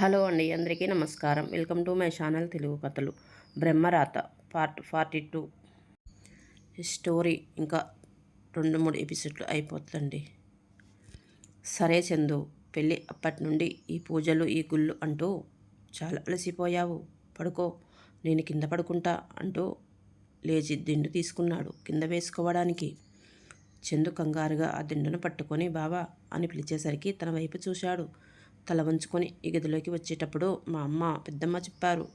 Hello అండి అందరికీ నమస్కారం. Welcome to my channel Telugu కథలు. బ్రహ్మరాత పార్ట్ ఫార్టీ టూ. స్టోరీ ఇంకా రెండు మూడు ఎపిసోడ్లు అయిపోతుందండి. సరే చందు పెళ్ళి అప్పటి నుండి ఈ పూజలు ఈ గుళ్ళు అంటూ చాలా అలసిపోయావు. పడుకో నేను కింద పడుకుంటా అంటూ లేచి దిండు తీసుకున్నాడు కింద వేసుకోవడానికి. చందు కంగారుగా ఆ దిండును పట్టుకొని బావా అని పిలిచేసరికి తన వైపు చూశాడు. తల వంచుకొని ఈ గదిలోకి వచ్చేటప్పుడు మా అమ్మ పెద్దమ్మ చెప్పారు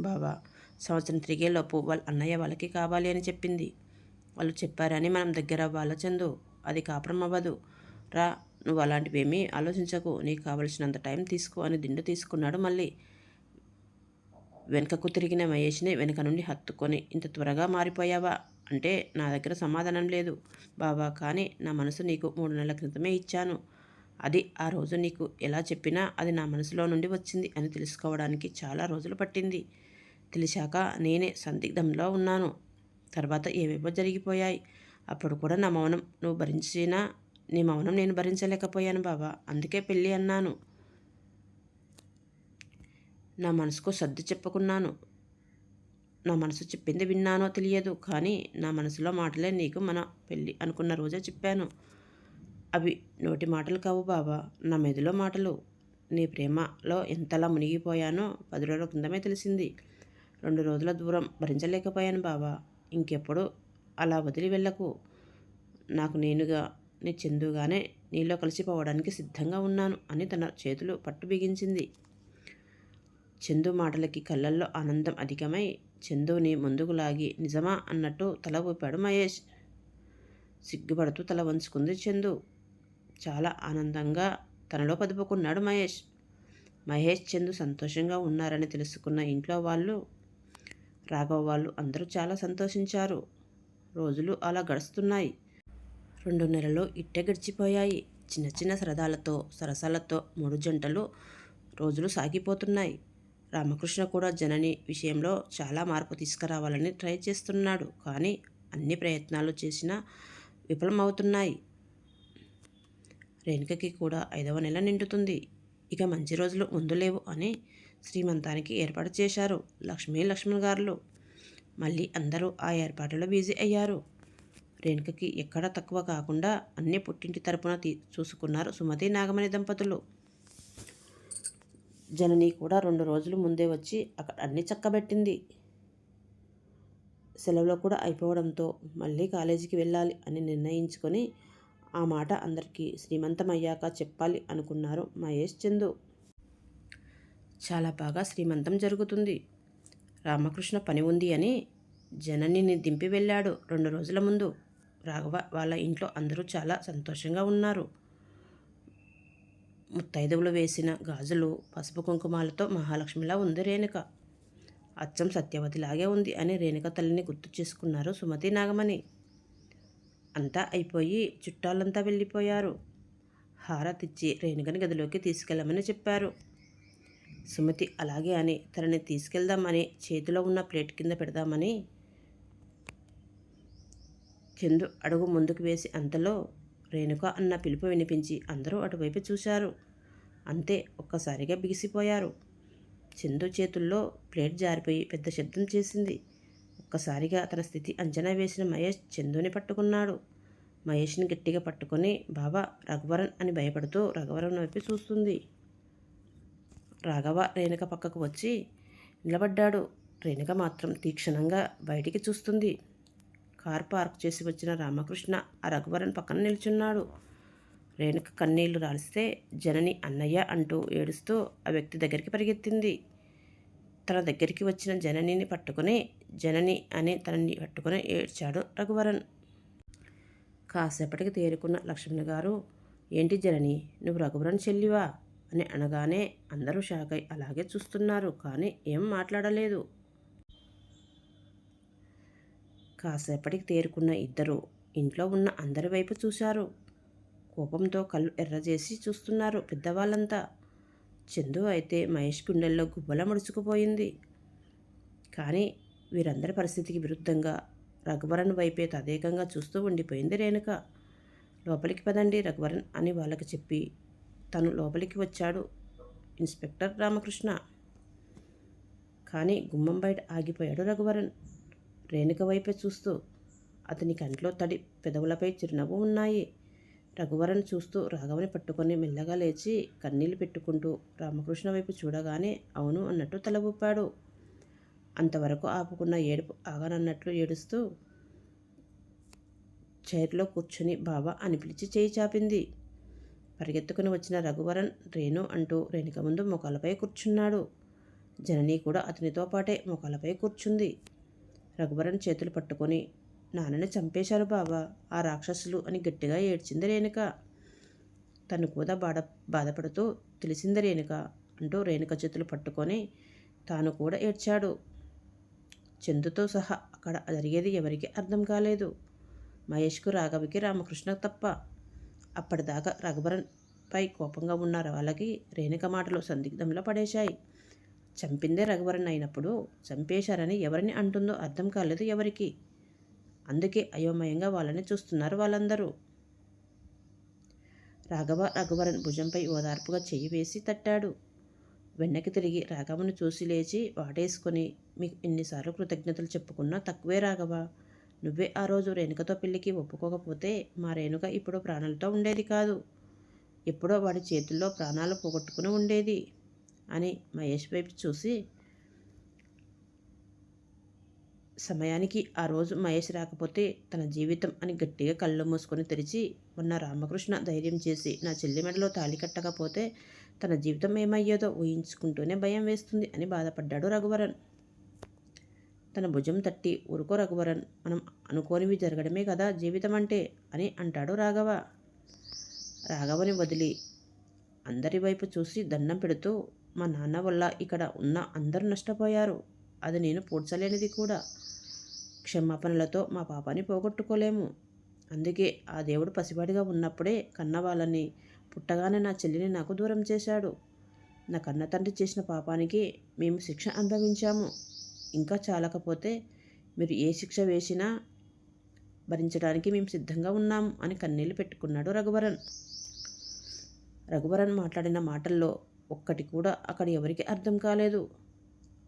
బాబా సంవత్సరం తిరిగేలోపు వాళ్ళ అన్నయ్య వాళ్ళకి కావాలి అని చెప్పింది. వాళ్ళు చెప్పారని మనం దగ్గర అవ్వాలో చందు. అది కాపురం అవ్వదు. రా నువ్వు అలాంటివేమీ ఆలోచించకు. నీకు కావలసినంత టైం తీసుకో అని దిండు తీసుకున్నాడు మళ్ళీ. వెనుకకు తిరిగిన మహేష్ని వెనుక నుండి హత్తుకొని ఇంత త్వరగా మారిపోయావా? అంటే నా దగ్గర సమాధానం లేదు. బాబా కానీ నా మనసు నీకు మూడు నెలల క్రితమే ఇచ్చాను. అది ఆ రోజు నీకు ఎలా చెప్పినా అది నా మనసులో నుండి వచ్చింది అని తెలుసుకోవడానికి చాలా రోజులు పట్టింది. తెలిసాక నేనే సందిగ్ధంలో ఉన్నాను. తర్వాత ఏవేవో జరిగిపోయాయి. అప్పుడు కూడా నా మౌనం నువ్వు భరించినా నీ మౌనం నేను భరించలేకపోయాను బాబా అందుకే పెళ్ళి అన్నాను. నా మనసుకు సర్ది చెప్పుకున్నాను. నా మనసు చెప్పింది విన్నానో తెలియదు కానీ నా మనసులో మాటలే నీకు మన పెళ్ళి అనుకున్న రోజే చెప్పాను. అవి నోటి మాటలు కావు బాబా నా మెదిలో మాటలు. నీ ప్రేమలో ఎంతలా మునిగిపోయానో పది రోజుల కిందమే తెలిసింది. రెండు రోజుల దూరం భరించలేకపోయాను బాబా ఇంకెప్పుడు అలా వదిలి వెళ్ళకు. నాకు నేనుగా నీ చెందుగానే నీలో కలిసిపోవడానికి సిద్ధంగా ఉన్నాను అని తన చేతులు పట్టు బిగించింది. చందు మాటలకి కళ్ళల్లో ఆనందం అధికమై చందుని ముందుకు లాగి నిజమా అన్నట్టు తల ఊపాడు మహేష్. సిగ్గుపడుతూ తల వంచుకుంది చందు. చాలా ఆనందంగా తనలో పదుపుకున్నాడు మహేష్. మహేష్ చందు సంతోషంగా ఉన్నారని తెలుసుకున్న ఇంట్లో వాళ్ళు రాఘవ వాళ్ళు అందరూ చాలా సంతోషించారు. రోజులు అలా గడుస్తున్నాయి. రెండు నెలలు ఇట్టే గడిచిపోయాయి. చిన్న చిన్న సరదాలతో సరసాలతో మూడు జంటలు రోజులు సాగిపోతున్నాయి. రామకృష్ణ కూడా జనని విషయంలో చాలా మార్పు తీసుకురావాలని ట్రై చేస్తున్నాడు. కానీ అన్ని ప్రయత్నాలు చేసినా విఫలమవుతున్నాయి. రేణుకకి కూడా ఐదవ నెల నిండుతుంది. ఇక మంచి రోజులు ముందు లేవు అని శ్రీమంతానికి ఏర్పాటు చేశారు లక్ష్మీ లక్ష్మణ్ గారులు. మళ్ళీ అందరూ ఆ ఏర్పాటులో బిజీ అయ్యారు. రేణుకకి ఎక్కడ తక్కువ కాకుండా అన్ని పుట్టింటి తరపున తీ చూసుకున్నారు సుమతి నాగమణి దంపతులు. జనని కూడా రెండు రోజులు ముందే వచ్చి అక్కడ అన్ని చక్కబెట్టింది. సెలవులో కూడా అయిపోవడంతో మళ్ళీ కాలేజీకి వెళ్ళాలి అని నిర్ణయించుకొని ఆ మాట అందరికీ శ్రీమంతమయ్యాక చెప్పాలి అనుకున్నారు మహేష్ చందు. చాలా బాగా శ్రీమంతం జరుగుతుంది. రామకృష్ణ పని ఉంది అని జననిని దింపి వెళ్ళాడు రెండు రోజుల ముందు. రాఘవ వాళ్ళ ఇంట్లో అందరూ చాలా సంతోషంగా ఉన్నారు. ముత్తైదువులు వేసిన గాజులు పసుపు కుంకుమాలతో మహాలక్ష్మిలా ఉంది రేణుక. అచ్చం సత్యవతిలాగే ఉంది అని రేణుక తల్లిని గుర్తు చేసుకున్నారు సుమతి నాగమణి. అంతా అయిపోయి చుట్టాలంతా వెళ్ళిపోయారు. హారతిచ్చి రేణుకని గదిలోకి తీసుకెళ్ళమని చెప్పారు. సుమతి అలాగే అని తనని తీసుకెళ్దామని చేతిలో ఉన్న ప్లేట్ కింద పెడదామని చందు అడుగు ముందుకు వేసి అంతలో రేణుక అన్న పిలుపు వినిపించి అందరూ అటువైపు చూశారు. అంతే ఒక్కసారిగా బిగిసిపోయారు. చందు చేతుల్లో ప్లేట్ జారిపోయి పెద్ద శబ్దం చేసింది. ఒక్కసారిగా అతని స్థితి అంచనా వేసిన మహేష్ చందుని పట్టుకున్నాడు. మహేష్ని గట్టిగా పట్టుకొని బాబా రఘువరన్ అని భయపడుతూ రఘువరన్ వైపు చూస్తుంది. రాఘవ రేణుక పక్కకు వచ్చి నిలబడ్డాడు. రేణుక మాత్రం తీక్షణంగా బయటికి చూస్తుంది. కార్ పార్క్ చేసి వచ్చిన రామకృష్ణ ఆ రఘువరన్ పక్కన నిల్చున్నాడు. రేణుక కన్నీళ్ళు రాలిస్తే జనని అన్నయ్య అంటూ ఏడుస్తూ ఆ వ్యక్తి దగ్గరికి పరిగెత్తింది. తన దగ్గరికి వచ్చిన జననిని పట్టుకుని జనని అని తనని పట్టుకుని ఏడ్చాడు రఘువరన్. కాసేపటికి తేరుకున్న లక్ష్మణ్ గారు ఏంటి జనని నువ్వు రఘువరన్ చెల్లివా? అని అనగానే అందరూ షాక్ అయి అలాగే చూస్తున్నారు కానీ ఏం మాట్లాడలేదు. కాసేపటికి తేరుకున్న ఇద్దరు ఇంట్లో ఉన్న అందరి వైపు చూశారు. కోపంతో కళ్ళు ఎర్రజేసి చూస్తున్నారు పెద్దవాళ్ళంతా. చందు అయితే మహేష్ గుండెల్లో గుబ్బల ముడుచుకుపోయింది. కానీ వీరందరి పరిస్థితికి విరుద్ధంగా రఘువరన్ వైపే తదేకంగా చూస్తూ ఉండిపోయింది రేణుక. లోపలికి పదండి రఘువరన్ అని వాళ్ళకి చెప్పి తను లోపలికి వచ్చాడు ఇన్స్పెక్టర్ రామకృష్ణ. కానీ గుమ్మం బయట ఆగిపోయాడు రఘువరన్. రేణుక వైపే చూస్తూ అతని కంట్లో తడి పెదవులపై చిరునవ్వు ఉన్నాయి. రఘువరన్ చూస్తూ రాఘవని పట్టుకొని మెల్లగా లేచి కన్నీళ్ళు పెట్టుకుంటూ రామకృష్ణ వైపు చూడగానే అవును అన్నట్టు తల ఊపాడు. అంతవరకు ఆపుకున్న ఏడుపు ఆగనన్నట్లు ఏడుస్తూ చైర్లో కూర్చుని బాబా అని పిలిచి చేయి చాపింది. పరిగెత్తుకుని వచ్చిన రఘువరన్ రేణు అంటూ రేణుక ముందు ముఖాలపై కూర్చున్నాడు. జనని కూడా అతనితో పాటే ముఖాలపై కూర్చుంది. రఘువరన్ చేతులు పట్టుకొని నాన్నని చంపేశారు బాబా ఆ రాక్షసులు అని గట్టిగా ఏడ్చింది రేణుక. తను కూడా బాధ బాధపడుతూ తెలిసింది రేణుక. అంటూ రేణుక చేతులు పట్టుకొని తాను కూడా ఏడ్చాడు. చందుతో సహా అక్కడ జరిగేది ఎవరికి అర్థం కాలేదు. మహేష్కు రాఘవికి రామకృష్ణ తప్ప. అప్పటిదాకా రఘుబరన్ పై కోపంగా ఉన్న వాళ్ళకి రేణుక మాటలు సందిగ్ధంలో పడేశాయి. చంపిందే రఘువరన్ అయినప్పుడు చంపేశారని ఎవరిని అంటుందో అర్థం కాలేదు ఎవరికి. అందుకే అయోమయంగా వాళ్ళని చూస్తున్నారు వాళ్ళందరూ. రాఘవ రఘువరన్ భుజంపై ఓదార్పుగా చెయ్యి వేసి తట్టాడు. వెన్నకి తిరిగి రాఘవను చూసి లేచి వాటేసుకొని మీకు ఎన్నిసార్లు కృతజ్ఞతలు చెప్పుకున్నా తక్కువే రాఘవ. నువ్వే ఆ రోజు రేణుకతో పెళ్ళికి ఒప్పుకోకపోతే మా రేణుక ఇప్పుడు ప్రాణాలతో ఉండేది కాదు. ఎప్పుడో వాడి చేతుల్లో ప్రాణాలు పోగొట్టుకుని ఉండేది అని మహేష్ వైపు చూసి సమయానికి ఆ రోజు మహేష్ రాకపోతే తన జీవితం అని గట్టిగా కళ్ళు మూసుకొని తెరిచి ఉన్న రామకృష్ణ ధైర్యం చేసి నా చెల్లి మెడలో తాళి కట్టకపోతే తన జీవితం ఏమయ్యేదో ఊహించుకుంటూనే భయం వేస్తుంది అని బాధపడ్డాడు రఘువరన్. తన భుజం తట్టి ఊరుకో రఘువరన్ మనం అనుకోనివి జరగడమే కదా జీవితం అంటే అని అంటాడు రాఘవ. రాఘవని వదిలి అందరి వైపు చూసి దండం పెడుతూ మా నాన్న వల్ల ఇక్కడ ఉన్న అందరూ నష్టపోయారు. అది నేను పూడ్చలేనిది కూడా. క్షమాపణలతో మా పాపాని పోగొట్టుకోలేము. అందుకే ఆ దేవుడు పసిపాటిగా ఉన్నప్పుడే కన్న వాళ్ళని పుట్టగానే నా చెల్లిని నాకు దూరం చేశాడు. నా కన్న తండ్రి చేసిన పాపానికి మేము శిక్ష అనుభవించాము. ఇంకా చాలకపోతే మీరు ఏ శిక్ష వేసినా భరించడానికి మేము సిద్ధంగా ఉన్నాం అని కన్నీళ్ళు పెట్టుకున్నాడు రఘువరన్. రఘువరన్ మాట్లాడిన మాటల్లో ఒక్కటి కూడా అక్కడ ఎవరికి అర్థం కాలేదు.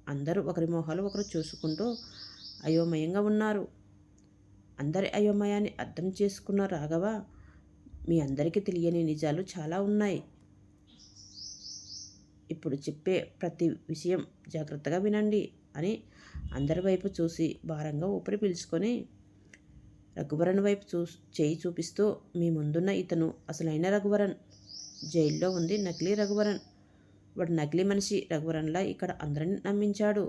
అందరూ ఒకరి మొహాలు ఒకరు చూసుకుంటూ అయోమయంగా ఉన్నారు. అందరి అయోమయాన్ని అర్థం చేసుకున్న రాఘవ మీ అందరికీ తెలియని నిజాలు చాలా ఉన్నాయి. ఇప్పుడు చెప్పే ప్రతి విషయం జాగ్రత్తగా వినండి అని అందరి వైపు చూసి భారంగా ఊపిరి పీల్చుకొని రఘువరన్ వైపు చూ చేయి చూపిస్తూ మీ ముందున్న ఇతను అసలైన రఘువరన్. జైల్లో ఉంది నకిలీ రఘువరన్. వాడు నకిలీ మనిషి రఘువరన్లా ఇక్కడ అందరిని నమ్మించాడు.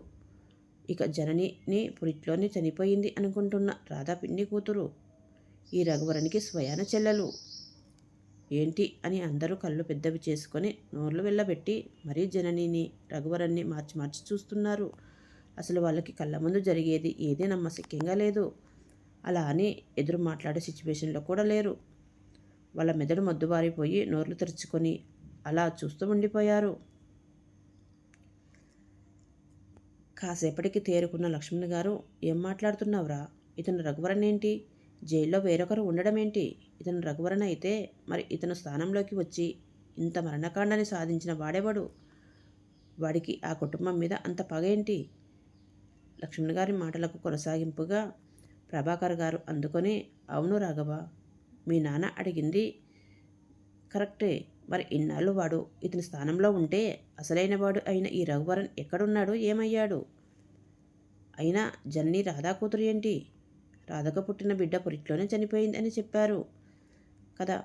ఇక జననిని పురిట్లోనే చనిపోయింది అనుకుంటున్న రాధా కూతురు. ఈ రఘువరనికి స్వయాన చెల్లెలు. ఏంటి అని అందరూ కళ్ళు పెద్దవి చేసుకొని నోర్లు వెళ్ళబెట్టి మరీ జననిని రఘువరన్ని మార్చి మార్చి చూస్తున్నారు. అసలు వాళ్ళకి కళ్ళ ముందు జరిగేది ఏదీ నమ్మశక్యంగా లేదు. అలా అని ఎదురు మాట్లాడే సిచ్యువేషన్లో కూడా లేరు. వాళ్ళ మెదడు మొద్దుబారిపోయి నోర్లు తెరుచుకొని అలా చూస్తూ ఉండిపోయారు. కాసేపటికి తేరుకున్న లక్ష్మణ్ గారు ఏం మాట్లాడుతున్నావురా? ఇతను రఘువరన్ ఏంటి? జైల్లో వేరొకరు ఉండడం ఏంటి? ఇతను రఘువరన్ అయితే మరి ఇతను స్థానంలోకి వచ్చి ఇంత మరణకాండాన్ని సాధించిన వాడేవాడు? వాడికి ఆ కుటుంబం మీద అంత పగేంటి లక్ష్మణ్ గారి మాటలకు కొనసాగింపుగా ప్రభాకర్ గారు అందుకొని అవును రాఘవ మీ నాన్న అడిగింది కరెక్టే. మరి ఇన్నాళ్ళు వాడు ఇతని స్థానంలో ఉంటే అసలైన వాడు అయిన ఈ రఘువరన్ ఎక్కడున్నాడు ఏమయ్యాడు? అయినా జన్ని రాధా కూతురు ఏంటి? రాధకు పుట్టిన బిడ్డ పురిట్లోనే చనిపోయింది అని చెప్పారు. కదా?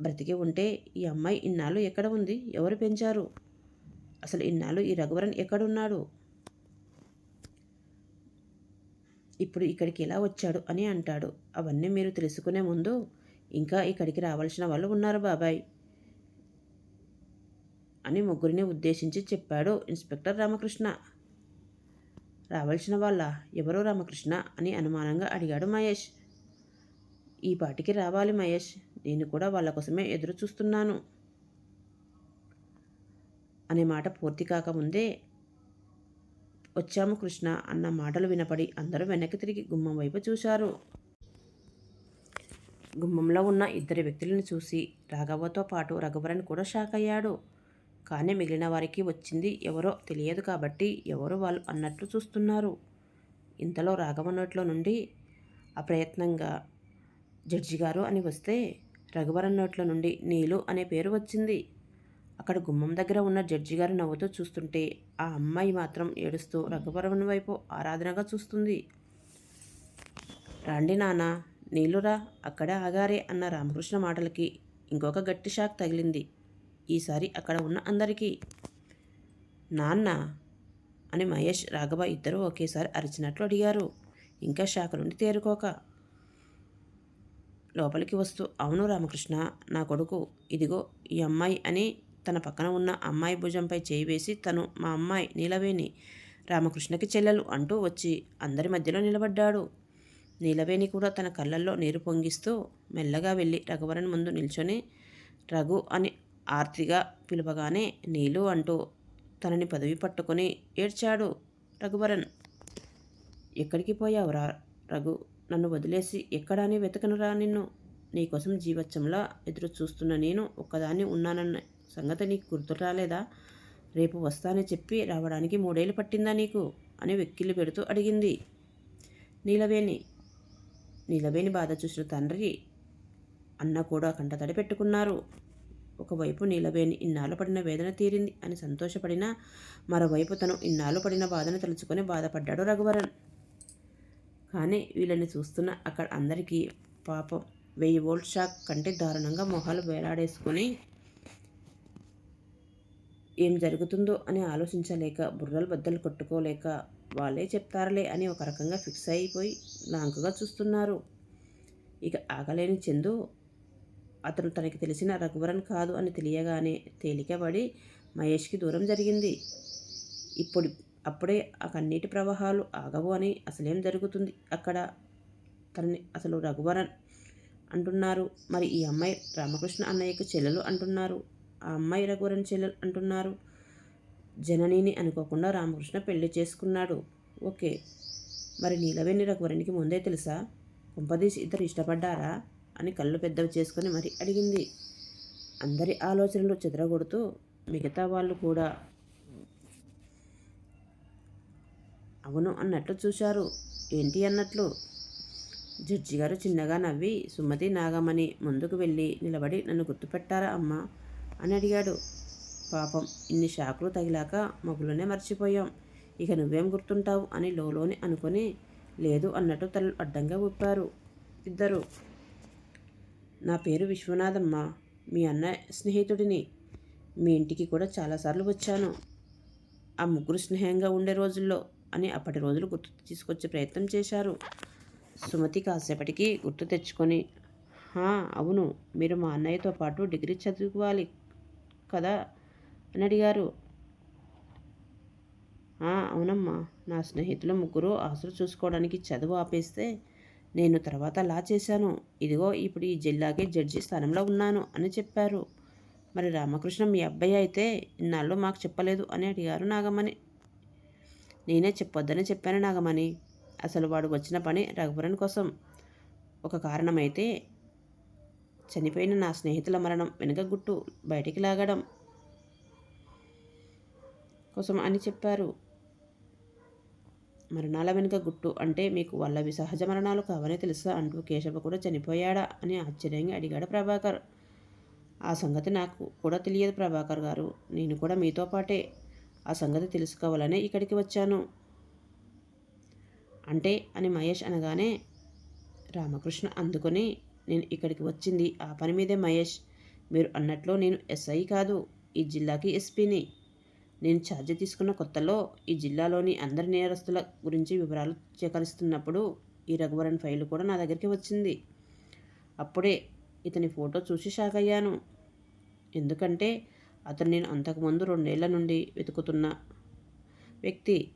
బ్రతికి ఉంటే ఈ అమ్మాయి ఇన్నాళ్ళు ఎక్కడ ఉంది? ఎవరు పెంచారు? అసలు ఇన్నాళ్ళు ఈ రఘువరన్ ఎక్కడున్నాడు? ఇప్పుడు ఇక్కడికి ఎలా వచ్చాడు అని అంటాడు. అవన్నీ మీరు తెలుసుకునే ముందు ఇంకా ఇక్కడికి రావాల్సిన వాళ్ళు ఉన్నారు బాబాయ్. అని ముగ్గురిని ఉద్దేశించి చెప్పాడు ఇన్స్పెక్టర్ రామకృష్ణ. రావాల్సిన వాళ్ళ ఎవరో రామకృష్ణ అని అనుమానంగా అడిగాడు మహేష్. ఈ పాటికి రావాలి మహేష్ నేను కూడా వాళ్ళ కోసమే ఎదురు చూస్తున్నాను. అనే మాట పూర్తి కాకముందే వచ్చాము కృష్ణ అన్న మాటలు వినపడి అందరూ వెనక్కి తిరిగి గుమ్మం వైపు చూశారు. గుమ్మంలో ఉన్న ఇద్దరు వ్యక్తులను చూసి రాఘవతో పాటు రఘువరన్ కూడా షాక్ అయ్యాడు. కానీ మిగిలిన వారికి వచ్చింది ఎవరో తెలియదు కాబట్టి ఎవరు వాళ్ళు అన్నట్లు చూస్తున్నారు. ఇంతలో రాఘవ నోట్లో నుండి అప్రయత్నంగా జడ్జి గారు అని వస్తే రఘువరన్ నోట్ల నుండి నీలు అనే పేరు వచ్చింది. అక్కడ గుమ్మం దగ్గర ఉన్న జడ్జి గారు నవ్వుతూ చూస్తుంటే ఆ అమ్మాయి మాత్రం ఏడుస్తూ రఘువరన్ వైపు ఆరాధనగా చూస్తుంది. రాండి నాన్న నీలురా అక్కడే ఆగారే అన్న రామకృష్ణ మాటలకి ఇంకొక గట్టి షాక్ తగిలింది. ఈసారి అక్కడ ఉన్న అందరికీ. నాన్న అని మహేష్ రాఘవ ఇద్దరూ ఒకేసారి అరిచినట్లు అడిగారు. ఇంకా శాఖ నుండి తేరుకోక. లోపలికి వస్తూ అవును రామకృష్ణ నా కొడుకు ఇదిగో ఈ అమ్మాయి అని తన పక్కన ఉన్న అమ్మాయి భుజంపై చేయి వేసి తను మా అమ్మాయి నీలవేణి రామకృష్ణకి చెల్లెలు అంటూ వచ్చి అందరి మధ్యలో నిలబడ్డాడు. నీలవేణి కూడా తన కళ్ళల్లో నీరు పొంగిస్తూ మెల్లగా వెళ్ళి రఘువరన్ ముందు నిల్చొని రఘు అని ఆర్తిగా పిలవగానే నీలు అంటూ తనని పదవి పట్టుకొని ఏడ్చాడు రఘువరన్. ఎక్కడికి పోయావురా రఘు? నన్ను వదిలేసి ఎక్కడాని వెతకనురా నిన్ను? నీకోసం జీవచ్చంలా ఎదురు చూస్తున్న నేను ఒక్కదాన్ని ఉన్నానన్న సంగతి నీకు గుర్తు రాలేదా రేపు వస్తానని చెప్పి రావడానికి మూడేళ్ళు పట్టిందా నీకు? అని వెక్కిళ్ళు పెడుతూ అడిగింది. నీలవేణి. నీలవేణి బాధ చూసిన తండ్రి అన్న కూడా కంటతడి పెట్టుకున్నారు. ఒకవైపు నీలవేణి ఇన్నాళ్ళు పడిన వేదన తీరింది అని సంతోషపడినా మరోవైపు తను ఇన్నాళ్ళు పడిన బాధను తలుచుకొని బాధపడ్డాడు రఘువరన్. కానీ వీళ్ళని చూస్తున్న అక్కడ అందరికీ పాపం. వెయ్యి వోల్ట్ షాక్ కంటే దారుణంగా మొహాలు వేలాడేసుకొని ఏం జరుగుతుందో అని ఆలోచించలేక బుర్రలు బద్దలు కొట్టుకోలేక వాళ్ళే చెప్తారులే అని ఒక రకంగా ఫిక్స్ అయిపోయి లాంకుగా చూస్తున్నారు. ఇక ఆగలేని చందు అతను తనకి తెలిసిన రఘువరన్ కాదు అని తెలియగానే తేలికబడి మహేష్కి దూరం జరిగింది. ఇప్పుడు అప్పుడే ఆ కన్నీటి ప్రవాహాలు ఆగవు అని అసలేం జరుగుతుంది? అక్కడ తనని అసలు రఘువరన్ అంటున్నారు. మరి ఈ అమ్మాయి రామకృష్ణ అన్నయ్యకు చెల్లెలు అంటున్నారు. ఆ అమ్మాయి రఘువరన్ చెల్లెలు అంటున్నారు. జననిని అనుకోకుండా రామకృష్ణ పెళ్ళి చేసుకున్నాడు. ఓకే మరి నీలవేణి రఘువరణికి ముందే తెలుసా? కుంపదీసి ఇద్దరు ఇష్టపడ్డారా? అని కళ్ళు పెద్దవి చేసుకొని మరి అడిగింది. అందరి ఆలోచనలు చెదరగొడుతూ మిగతా వాళ్ళు కూడా అవును అన్నట్లు చూశారు. ఏంటి అన్నట్లు? జడ్జి గారు చిన్నగా నవ్వి సుమతి నాగమణి ముందుకు వెళ్ళి నిలబడి నన్ను గుర్తుపెట్టారా అమ్మా అని అడిగాడు. పాపం ఇన్ని షాకులు తగిలాక మగులోనే మర్చిపోయాం. ఇక నువ్వేం గుర్తుంటావు అని లోలోని అనుకొని లేదు అన్నట్టు తల అడ్డంగా ఊపారు. ఇద్దరు నా పేరు విశ్వనాథమ్మ. మీ అన్న స్నేహితుడిని. మీ ఇంటికి కూడా చాలాసార్లు వచ్చాను. ఆ ముగ్గురు స్నేహంగా ఉండే రోజుల్లో అని అప్పటి రోజులు గుర్తు తీసుకొచ్చే ప్రయత్నం చేశారు. సుమతి కాసేపటికి గుర్తు తెచ్చుకొని అవును మీరు మా అన్నయ్యతో పాటు డిగ్రీ చదువుకోవాలి కదా? అని అడిగారు. అవునమ్మా. నా స్నేహితులు ముగ్గురు ఆశలు చూసుకోవడానికి చదువు ఆపేస్తే నేను తర్వాత లా చేశాను. ఇదిగో ఇప్పుడు ఈ జిల్లాకి జడ్జి స్థానంలో ఉన్నాను అని చెప్పారు. మరి రామకృష్ణ మీ అబ్బాయి అయితే ఇన్నాళ్ళు మాకు చెప్పలేదు అని అడిగారు నాగమణి. నేనే చెప్పొద్దని చెప్పాను నాగమణి. అసలు వాడు వచ్చిన పని రఘువరన్ కోసం. ఒక కారణమైతే చనిపోయిన నా స్నేహితుల మరణం వెనుక గుట్టు బయటికి లాగడం కోసం అని చెప్పారు. మరణాల వెనుక గుట్టు అంటే మీకు వల్లవి సహజ మరణాలు కావని తెలుసా అంటూ కేశవ కూడా చనిపోయాడా అని ఆశ్చర్యంగా అడిగాడు ప్రభాకర్. ఆ సంగతి నాకు కూడా తెలియదు ప్రభాకర్ గారు. నేను కూడా మీతో పాటే ఆ సంగతి తెలుసుకోవాలనే ఇక్కడికి వచ్చాను. అంటే అని మహేష్ అనగానే రామకృష్ణ అందుకొని నేను ఇక్కడికి వచ్చింది. ఆ పని మీదే మహేష్. మీరు అన్నట్లు నేను ఎస్ఐ కాదు. ఈ జిల్లాకి ఎస్పీని. నేను ఛార్జ్ తీసుకున్న కొత్తలో ఈ జిల్లాలోని అందరి నేరస్తుల గురించి వివరాలు సేకరిస్తున్నప్పుడు ఈ రఘువరన్ ఫైల్ కూడా నా దగ్గరికి వచ్చింది. అప్పుడే ఇతని ఫోటో చూసి షాక్ అయ్యాను. ఎందుకంటే అతను నేను అంతకుముందు రెండేళ్ళ నుండి వెతుకుతున్న వ్యక్తి.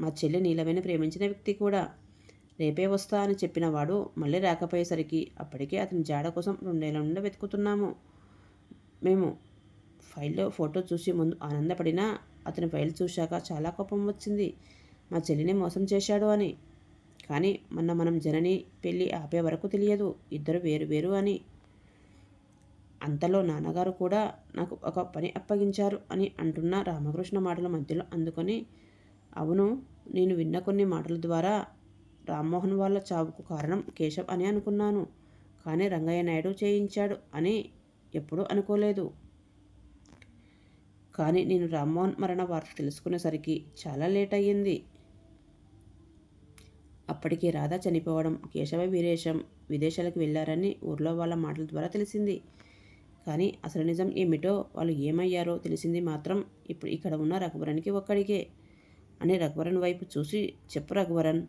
మా చెల్లి నీలమైన ప్రేమించిన వ్యక్తి కూడా. రేపే వస్తా అని చెప్పిన వాడు మళ్ళీ రాకపోయేసరికి అప్పటికే అతని జాడ కోసం రెండేళ్ళ నుండి వెతుకుతున్నాము. మేము ఫైల్లో ఫోటో చూసి ముందు ఆనందపడినా అతని ఫైల్ చూశాక చాలా కోపం వచ్చింది. మా చెల్లిని మోసం చేశాడు అని. కానీ మొన్న మనం జనని పెళ్ళి ఆపే వరకు తెలియదు. ఇద్దరు వేరు వేరు అని. అంతలో నాన్నగారు కూడా నాకు ఒక పని అప్పగించారు అని అంటున్న రామకృష్ణ మాటల మధ్యలో అందుకొని అవును నేను విన్న కొన్ని మాటల ద్వారా రామ్మోహన్ వాళ్ళ చావుకు కారణం కేశవ్ అని అనుకున్నాను. కానీ రంగయ్య నాయుడు చేయించాడు అని ఎప్పుడూ అనుకోలేదు. కానీ నేను రామ్మోహన్ మరణ వార్త తెలుసుకునేసరికి చాలా లేట్ అయ్యింది. అప్పటికే రాధ చనిపోవడం కేశవ వీరేశం విదేశాలకు వెళ్ళారని ఊర్లో వాళ్ళ మాటల ద్వారా తెలిసింది. కానీ అసలు నిజం ఏమిటో వాళ్ళు ఏమయ్యారో తెలిసింది మాత్రం ఇప్పుడు ఇక్కడ ఉన్న రఘువరన్కి ఒక్కడికే. అని రఘువరన్ వైపు చూసి చెప్పు రఘువరన్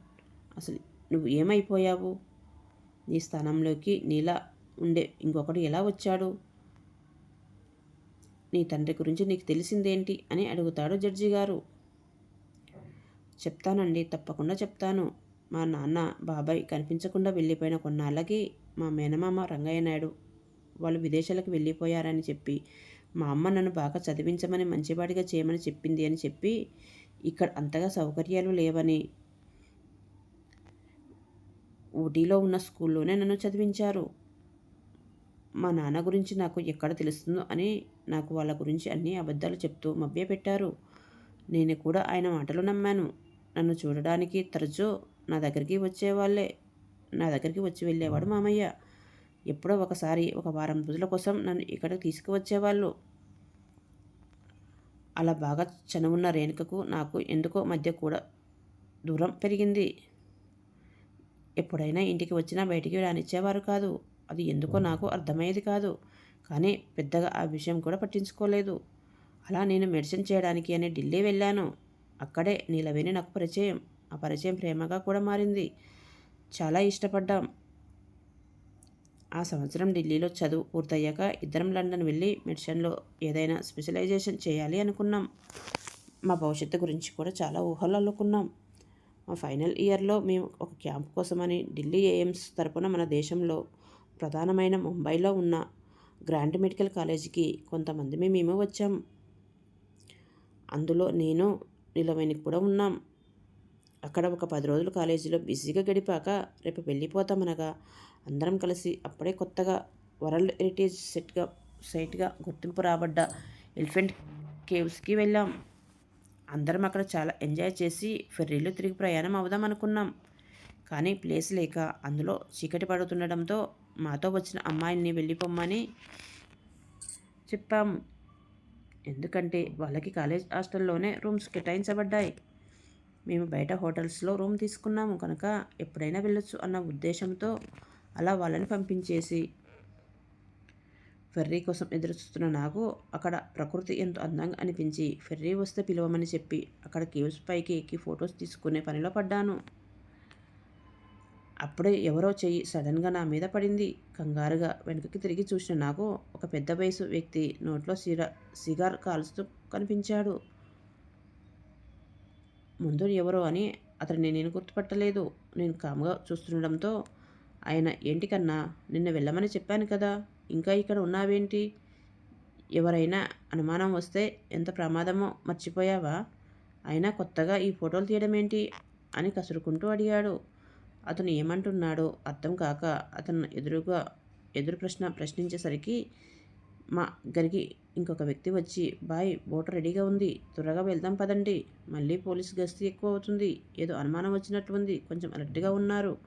అసలు నువ్వు ఏమైపోయావు? నీ స్థానంలోకి నీలా ఉండే ఇంకొకడు ఎలా వచ్చాడు? నీ తండ్రి గురించి నీకు తెలిసిందేంటి అని అడుగుతాడు జడ్జి గారు. చెప్తానండి తప్పకుండా చెప్తాను. మా నాన్న బాబాయ్ కనిపించకుండా వెళ్ళిపోయిన కొన్నాళ్ళకి మా మేనమామ రంగయ్య నాయుడు వాళ్ళు విదేశాలకు వెళ్ళిపోయారని చెప్పి మా అమ్మ నన్ను బాగా చదివించమని మంచివాడిగా చేయమని చెప్పింది అని చెప్పి ఇక్కడ అంతగా సౌకర్యాలు లేవని ఊటీలో ఉన్న స్కూల్లోనే నన్ను చదివించారు. మా నాన్న గురించి నాకు ఎక్కడ తెలుస్తుందో అని నాకు వాళ్ళ గురించి అన్ని అబద్ధాలు చెప్తూ మభ్యపెట్టారు. నేను కూడా ఆయన మాటలు నమ్మాను. నన్ను చూడడానికి తరచూ నా దగ్గరికి వచ్చేవాళ్ళే. నా దగ్గరికి వచ్చి వెళ్ళేవాడు మామయ్య. ఎప్పుడో ఒకసారి ఒక వారం రోజుల కోసం నన్ను ఇక్కడికి తీసుకువచ్చేవాళ్ళు. అలా బాగా చనువున్న రేణుకకు నాకు ఎందుకో మధ్య కూడా దూరం పెరిగింది. ఎప్పుడైనా ఇంటికి వచ్చినా బయటికి రానిచ్చేవారు కాదు. అది ఎందుకో నాకు అర్థమయ్యేది కాదు. కానీ పెద్దగా ఆ విషయం కూడా పట్టించుకోలేదు. అలా నేను మెడిసిన్ చేయడానికి అని ఢిల్లీ వెళ్ళాను. అక్కడే నీలవేణి నాకు పరిచయం. ఆ పరిచయం ప్రేమగా కూడా మారింది. చాలా ఇష్టపడ్డాం. ఆ సంవత్సరం ఢిల్లీలో చదువు పూర్తయ్యాక ఇద్దరం లండన్ వెళ్ళి మెడిసిన్లో ఏదైనా స్పెషలైజేషన్ చేయాలి అనుకున్నాం. మా భవిష్యత్తు గురించి కూడా చాలా ఊహలు అల్లుకున్నాం. మా ఫైనల్ ఇయర్లో మేము ఒక క్యాంప్ కోసమని ఢిల్లీ ఎయిమ్స్ తరపున మన దేశంలో ప్రధానమైన ముంబైలో ఉన్న గ్రాండ్ మెడికల్ కాలేజీకి కొంతమంది మేము వచ్చాం. అందులో నేను నిలవైన కూడా ఉన్నాం. అక్కడ ఒక పది రోజులు కాలేజీలో బిజీగా గడిపాక రేపు వెళ్ళిపోతామనగా అందరం కలిసి అప్పుడే కొత్తగా వరల్డ్ హెరిటేజ్ సెట్గా సైట్గా గుర్తింపు రాబడ్డ ఎలిఫెంట్ కేవ్స్కి వెళ్ళాం. అందరం అక్కడ చాలా ఎంజాయ్ చేసి ఫెర్రీలో తిరిగి ప్రయాణం అవుదాం అనుకున్నాం. కానీ ప్లేస్ లేక అందులో చీకటి పడుతుండడంతో మాతో వచ్చిన అమ్మాయిని వెళ్ళిపోమ్మని చెప్పాము. ఎందుకంటే వాళ్ళకి కాలేజ్ హాస్టల్లోనే రూమ్స్ కేటాయించబడ్డాయి. మేము బయట హోటల్స్లో రూమ్ తీసుకున్నాము కనుక ఎప్పుడైనా వెళ్ళొచ్చు అన్న ఉద్దేశంతో అలా వాళ్ళని పంపించేసి ఫెర్రీ కోసం ఎదురుచూస్తున్న నాకు అక్కడ ప్రకృతి ఎంతో అందంగా అనిపించి ఫెర్రీ వస్తే పిలవమని చెప్పి అక్కడ కేవ్స్ పైకి ఎక్కి ఫొటోస్ తీసుకునే పనిలో పడ్డాను. అప్పుడే ఎవరో చెయ్యి సడన్గా నా మీద పడింది. కంగారుగా వెనుకకి తిరిగి చూసిన నాకు ఒక పెద్ద వయసు వ్యక్తి నోట్లో సిరా సిగార్ కాలుస్తూ కనిపించాడు. ముందు ఎవరో అని అతడిని నేను గుర్తుపట్టలేదు. నేను కామ్గా చూస్తుండడంతో ఆయన ఏంటి కన్నా నిన్న వెళ్ళమని చెప్పాను కదా ఇంకా ఇక్కడ ఉన్నావేంటి? ఎవరైనా అనుమానం వస్తే ఎంత ప్రమాదమో మర్చిపోయావా? అయినా కొత్తగా ఈ ఫోటోలు తీయడం ఏంటి అని కసురుకుంటూ అడిగాడు. అతను ఏమంటున్నాడో అర్థం కాక అతను ఎదురుగా ఎదురు ప్రశ్న ప్రశ్నించేసరికి మా గరికి ఇంకొక వ్యక్తి వచ్చి బాయ్ బోట్ రెడీగా ఉంది. త్వరగా వెళ్దాం పదండి. మళ్ళీ పోలీస్ గస్తీ ఎక్కువ అవుతుంది. ఏదో అనుమానం వచ్చినట్టు ఉంది. కొంచెం అలర్ట్గా ఉన్నారు.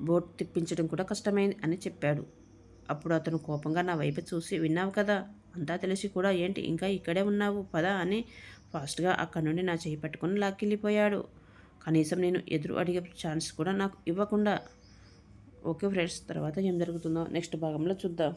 బోట్ తిప్పించడం కూడా కష్టమైంది అని చెప్పాడు. అప్పుడు అతను కోపంగా నా వైపు చూసి విన్నావు కదా? అంతా తెలిసి కూడా ఏంటి? ఇంకా ఇక్కడే ఉన్నావు. పద అని ఫాస్ట్గా అక్కడి నుండి నా చేయి పట్టుకుని లాక్కెళ్ళిపోయాడు. కనీసం నేను ఎదురు అడిగే ఛాన్స్ కూడా నాకు ఇవ్వకుండా ఓకే ఫ్రెండ్స్ తర్వాత ఏం జరుగుతుందో నెక్స్ట్ భాగంలో చూద్దాం.